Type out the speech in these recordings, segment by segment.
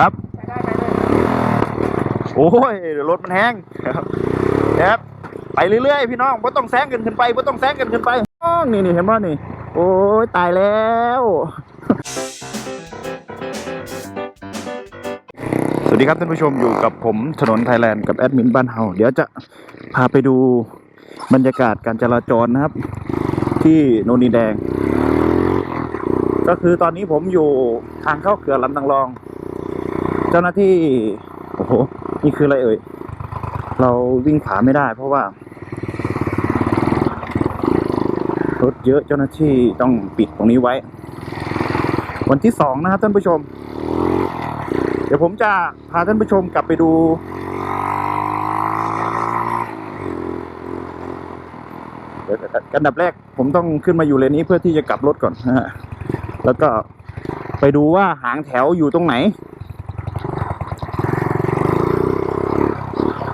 ครับใช้ได้ไหมเลยโอ้ยรถมันแห้งครับไปเรื่อยๆพี่น้องว่าต้องแซงกันขึ้นไปว่าต้องแซงกันขึ้นไปนี่นี่เห็นป่ะนี่ โอ้ยตายแล้วสวัสดีครับท่านผู้ชมอยู่กับผมถนนไทยแลนด์กับแอดมินบ้านเฮาเดี๋ยวจะพาไปดูบรรยากาศการจราจรนะครับ ที่โนนดินแดง ก็คือตอนนี้ผมอยู่ทางเข้าเขื่อนลำตังรอง เจ้าหน้าที่โอ้โหนี่คืออะไรเอ่ย เราวิ่งผาไม่ได้ เพราะว่ารถเยอะเจ้าหน้าที่ต้องปิดตรงนี้ไว้ วันที่สองนะครับท่านผู้ชม เดี๋ยวผมจะพาท่านผู้ชมกลับไปดู เดี๋ยวกันดับแรกผมต้องขึ้นมาอยู่เลนนี้เพื่อที่จะกลับรถก่อนนะฮะแล้วก็ไปดูว่าหางแถวอยู่ตรงไหน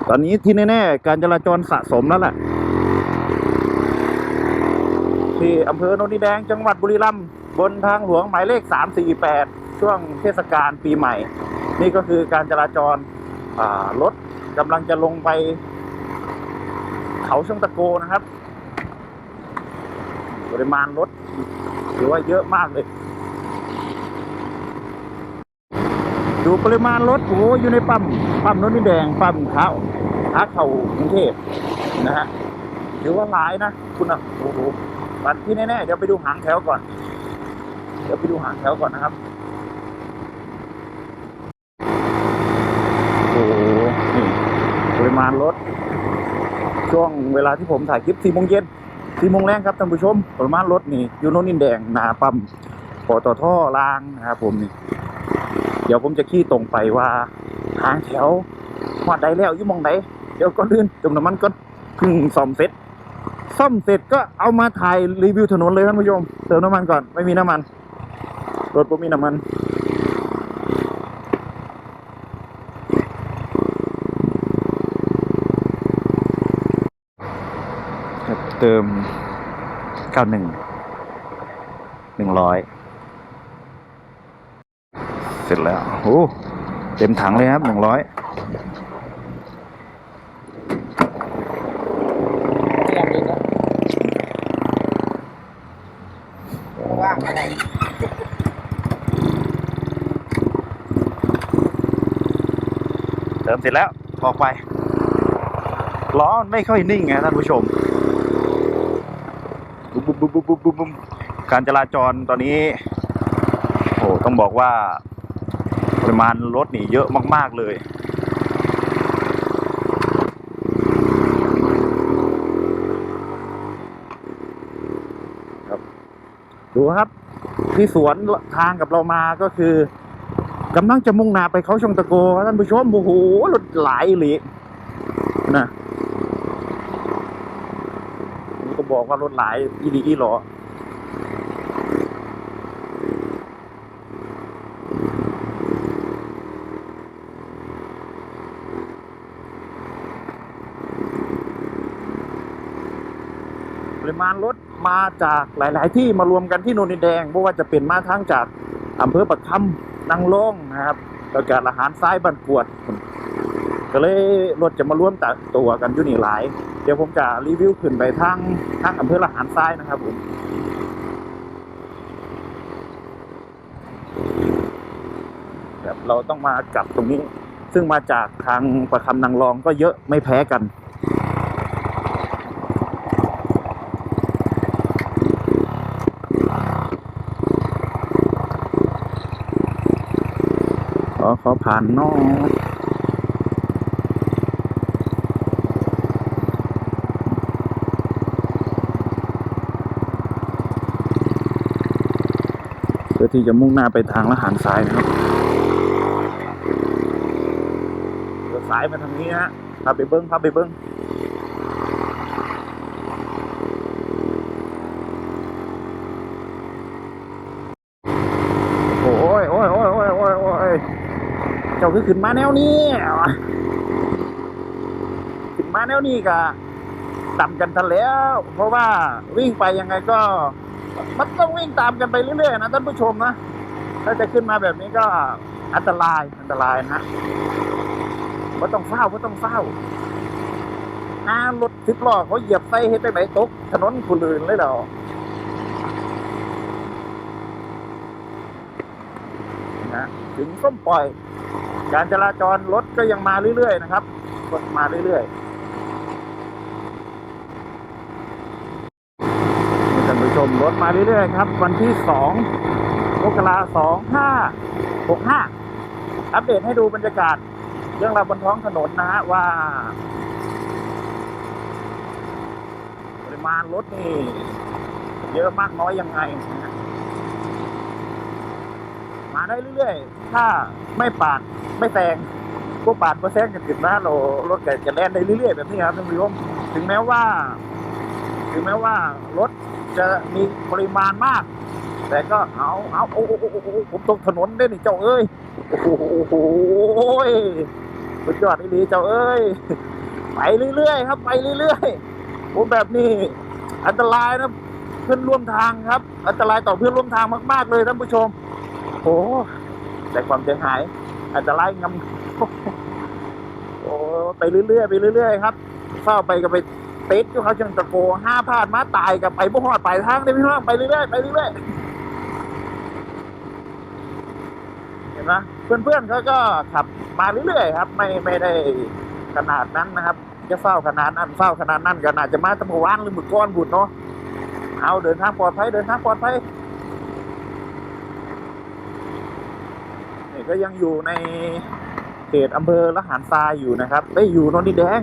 ตอนนี้ที่แน่ๆการจราจรสะสมแล้วแหละที่อำเภอโนนดิแดงจังหวัดบุรีรัมย์บนทางหลวงหมายเลข 348 ช่วงเทศกาลปีใหม่ นี่ก็คือการจราจรรถกำลังจะลงไป เขาช่องตะโกนะครับ ปริมาณรถถือว่าเยอะมากเลย ดูปริมาณรถโอ้โหอยู่ในปั๊มปั๊มโนนดิแดงปั๊มเขาขาเข้ากรุงเทพนะฮะถือว่าหลายนะคุณอะโอ้โหปันที่แน่ๆเดี๋ยวไปดูหางแถวก่อน เดี๋ยวไปดูหางแถวก่อนนะครับโอ้โหนี่ปริมาณรถ ช่วงเวลาที่ผมถ่ายคลิป4โมงเย็น4โมงแรงครับท่านผู้ชมปริมาณรถนี่อยู่โนนดินแดงหนาปั๊มปตทรางนะครับผมนี่ เดี๋ยวผมจะขี้ตรงไปว่าทางแถวหอดใดแล้วยี่มองใดเดี๋ยวก่อนอื่นเติมน้ำมันก่อนเพิ่งซ่อมเสร็จซ่อมเสร็จก็เอามาถ่ายรีวิวถนนเลยท่านผู้ชมเติมน้ำมันก่อนไม่มีน้ำมันรถผมมีน้ำมันเติมเก้าหนึ่งหนึ่งร้อย เสร็จแล้วโอ้เต็มถังเลยครับหนึ่งร้อยเรียบเลยนะว่างอะไรเติมเสร็จแล้วออกไป ล้อไม่ค่อยนิ่งไงท่านผู้ชมบุบบุบบุบบุบบุบบุบบุบการจราจรตอนนี้ โอ้ต้องบอกว่า ปริมาณรถนี่เยอะมาก ๆ เลยครับ ดูครับที่สวนทางกับเรามาก็คือกำลังจะมุ่งหน้าไปเขาชงตะโกท่านผู้ชมโอ้โหรถหลายหลีนะผมก็บอกว่ารถหลายอีดีอีหรอ มาณรถมาจากหลาย ๆ ที่มารวมกันที่โนนดินแดงเพราะว่าจะเป็นมาทั้งจากอำเภอปักคำนางล่องนะครับแล้วก็อาหารซ้ายบันกวด ก็เลยรถจะมารวมแต่ตัวกันอยู่นี่หลาย เดี๋ยวผมจะรีวิวขึ้นไปทางทางอำเภอละหารซ้ายนะครับผมแบบเราต้องมากลับตรงนี้ ซึ่งมาจากทางประคำนางรองก็เยอะไม่แพ้กัน ข อขอผ่านนอเพื่อที่จะมุ่งหน้าไปทางละหารซ้ายนะครับเดี๋ยวซ้ายมาทางนี้ฮะพาไปเบิ้งพาไปเบิ้งโอ้ยโอ้ยโอ้ยโอ้ยโอ้ยโอ้ย เจ้าคือขึ้นมาแนวนี้ขึ้นมาแนวนี้กะต่ำกันทันแล้ว เพราะว่าวิ่งไปยังไงก็ มันต้องวิ่งตามกันไปเรื่อยๆนะท่านผู้ชมนะถ้าจะขึ้นมาแบบนี้ก็อันตรายอันตรายนะฮะก็ต้องเฝ้าก็ต้องเฝ้าน้ารถสิบล้อเขาเหยียบไส้เฮ็ดไปไหนตก ถนนคุลื่นเลยเหรอนะถึงส้มปล่อย การจราจรรถก็ยังมาเรื่อยๆนะครับรถมาเรื่อยๆท่านผู้ชมรถมาเรื่อยๆครับ วันที่สองมกราสองห้าหกห้าอัปเดตให้ดูบรรยากาศ เรื่องราวบนท้องถนนนะฮะว่าปริมาณรถนี่เยอะมากน้อยยังไงนะ มาได้เรื่อยๆ ถ้าไม่ปาดไม่แซงก็ปาดมาแซงกันติดหน้าเรารถแกจะแล่นได้เรื่อยๆแบบนี้ครับท่านผู้ชมถึงแม้ว่า ถึงแม้ว่ารถจะมีปริมาณมาก แต่ก็เอาเอาโอ้โหโอ้โอ้ผมตกถนนได้นี่เจ้าเอ้ยโอ้โหโอ้โหสุดยอดอีหลีเจ้าเอ้ยไปเรื่อยๆครับ ไปเรื่อยๆผมแบบนี้ อันตรายนะเพื่อนร่วมทางครับ อันตรายต่อเพื่อนร่วมทางมาก ๆ เลยท่านผู้ชม โอ้แต่ความเสียหายอันตรายงำโอ้ไปเรื่อยๆไปเรื่อยๆครับเฝ้าไปก็ไปเต๊ดอยู่เขาจังตะโกห้าพลาดมาตายกับไปบ่หอดปลายทางได้พี่น้องไปเรื่อยๆไปเรื่อยๆเห็นไหมเพื่อนๆเขาก็ขับมาเรื่อยๆครับ ไม่ไม่ได้ขนาดนั้นนะครับ จะเฝ้าขนาดนั้นเฝ้าขนาดนั้นก็น่าจะมาตั้งแต่วานหรือมือก้อนบุญเนาะเอาเดินทางปลอดภัยเดินทางปลอดภัย ก็ยังอยู่ในเขตอำเภอละหารทรายอยู่นะครับได้อยู่นนทิแดง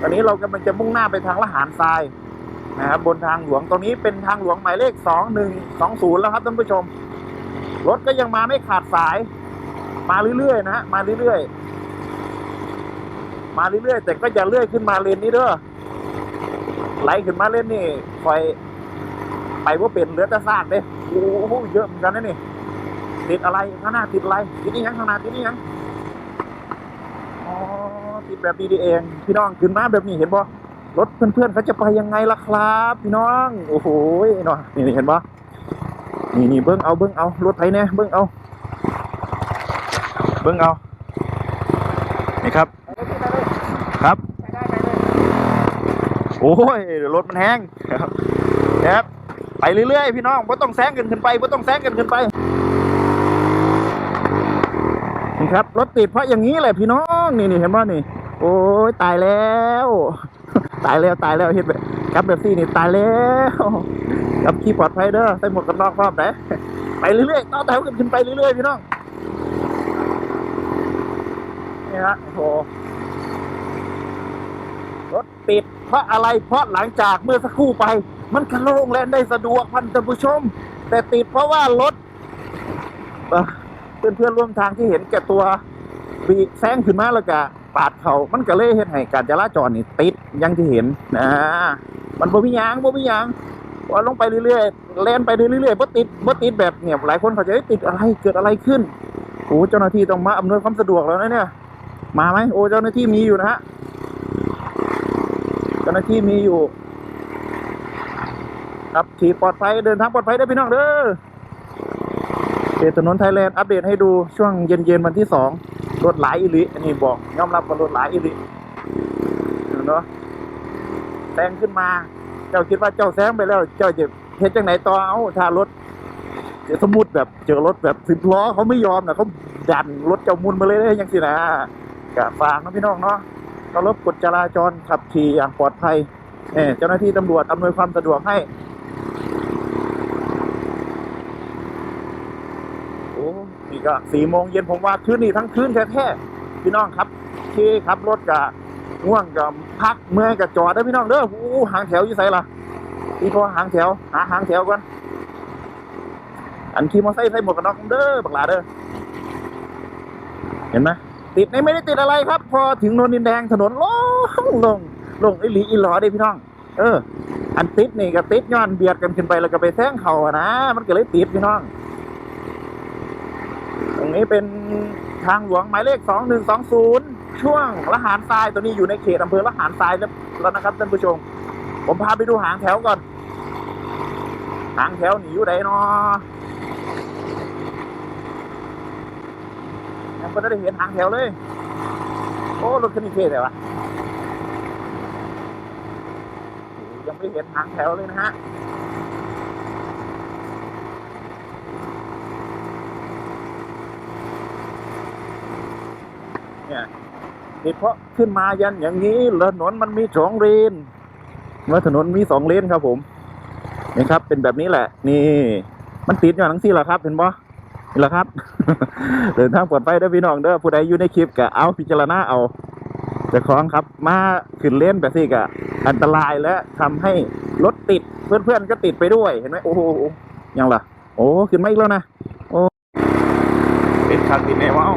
ตอนนี้เรากำลังจะมุ่งหน้าไปทางละหารทรายนะครับบนทางหลวงตรงนี้เป็นทางหลวงหมายเลขสองหนึ่งสองศูนย์แล้วครับท่านผู้ชม รถก็ยังมาไม่ขาดสาย มาเรื่อยๆนะฮะมาเรื่อยๆมาเรื่อยๆแต่ก็อย่าเลื่อยขึ้นมาเลนนี้เด้อไหลขึ้นมาเลนนี่คอยไปว่าเป็นเลือแต่ซากเด้โอ้โหเยอะเหมือนกันนะนี่ ติดอะไรข้างหน้าติดอะไรติดนี่ยังข้างหน้าติดนี่ยังอ๋อติดแบบนี้นี่เอง พี่น้องขึ้นมาแบบนี้เห็นบ่รถเพื่อนๆเขาจะไปยังไงล่ะครับ พี่น้องโอ้โหเนาะนี่นี่เห็นบ่นี่นี่เบิ้งเอาเบิ้งเอารถไถเนี่ยเบิ้งเอา เบิ้งเอานี่ครับครับโอ้ยรถมันแห้งครับครับไปเรื่อยๆพี่น้องไม่ต้องแซงกันขึ้นไปไม่ต้องแซงกันขึ้นไป นี่ครับรถติดเพราะอย่างนี้แหละพี่น้องนี่นี่เห็นป่ะนี่ โอ้ยตายแล้ว ตายแล้วตายแล้วเห็นแบบกับแบบซี่นี่ตายแล้วกับขี่ปลอดภัยเด้อใส่หมวกกันน็อกรอบไหนไปเรื่อยๆต่อแถวกันขึ้นไปเรื่อยๆพี่น้องนี่ฮะโอ้รถติดเพราะอะไรเพราะหลังจากเมื่อสักครู่ไป มันกระโล่งแลนได้สะดวกพันท่านผู้ชม แต่ติดเพราะว่ารถ เพื่อนเพื่อนๆร่วมทางที่เห็นแก่ตัวบีบแซงขึ้นมาแล้วก็ปาดเขามันก็เลยเห็นให้การจราจรนี่ติดยังที่เห็นนะมันบ่มีหยางบ่มีหยางว่าลงไปเรื่อยๆแล่นไปเรื่อยๆบ่ติดบ่ติดแบบเนี่ยหลายคนเขาใจะติดอะไรเกิดอะไรขึ้นโอ้เจ้าหน้าที่ต้องมาอำนวยความสะดวกแล้วนะเนี่ย มาไหมโอ้เจ้าหน้าที่มีอยู่นะฮะเจ้าหน้าที่มีอยู่ ครับขี่ปลอดภัยเดินทางปลอดภัยได้พี่น้องเด้อ เขตถนนไทยแลนด์อัปเดตให้ดูช่วงเย็นๆวันที่สองรถหลายอิลิอันนี้บอกยอมรับว่ารถหลายอิลิเนาะแซงขึ้นมา เจ้าคิดว่าเจ้าแซงไปแล้ว เจ้าจะเฮ็ดจังไหนต่อเอาถ้ารถเดี๋ยวสมมุติแบบเจอรถแบบสิบล้อเขาไม่ยอมนะเขาดันรถเจ้ามุนมาเลยได้ยังสินะกะฝากนะพี่น้องเนาะเคารพกฎจราจรขับขี่อย่างปลอดภัยเอ่อเจ้าหน้าที่ตำรวจอำนวยความสะดวกให้ โอ้ นี่ก็สี่โมงเย็นผมว่าคืนนี้ทั้งคืนแท้ๆพี่น้องครับที่ขับรถกะง่วงกับพักเมื่อยกับจอดได้พี่น้องเด้อโอ้หางแถวอยู่ไสล่ะพี่พอหางแถว หาหางแถวก่อนอันขี่มอเตอร์ไซค์ใส่หมวกกันน็อกเด้อบักหลาเด้อเห็นไหมติดในไม่ได้ติดอะไรครับ พอถึงโนนดินแดงถนนลงลงลงไอหลีอีหลอเด้พี่น้อง เออ อันติดนี่ก็ติดย้อนเบียดกันขึ้นไปแล้วก็ไปแซงเขาอะนะมันก็เลยติดพี่น้อง นี้เป็นทางหลวงหมายเลขสองหนึ่งสองศูนย์ช่วงละหารทรายตัวนี้อยู่ในเขตอำเภอละหารทรายแล้วนะครับท่านผู้ชม ผมพาไปดูหางแถวก่อน หางแถวหนีอยู่ไหนเนาะยังไม่ได้เห็นหางแถวเลย โอ้รถคันนี้เท่แต่วะยังไม่เห็นหางแถวเลยนะฮะ เนี่ยนี่เพราะขึ้นมายันอย่างนี้ถนนมันมีสองเลนเมื่อถนนมีสองเลนครับผมนี่ครับ เป็นแบบนี้แหละ นี่มันติดอย่างทั้งสี่หละครับ เห็นปะนี่แหละครับเดินทางปลอดภัยเด้อพี่น้องเด้อผู้ใดอยู่ในคลิปก็เอาพิจารณาเอาจะคล้องครับ มาขึ้นเล่นแบบนี้ก็อันตรายและทำให้รถติดเพื่อนๆก็ติดไปด้วยเห็นไหมโอ้โหยังล่ะ โอ้ขึ้นมาอีกแล้วนะโอ้เป็นคันติดแน่ว้าว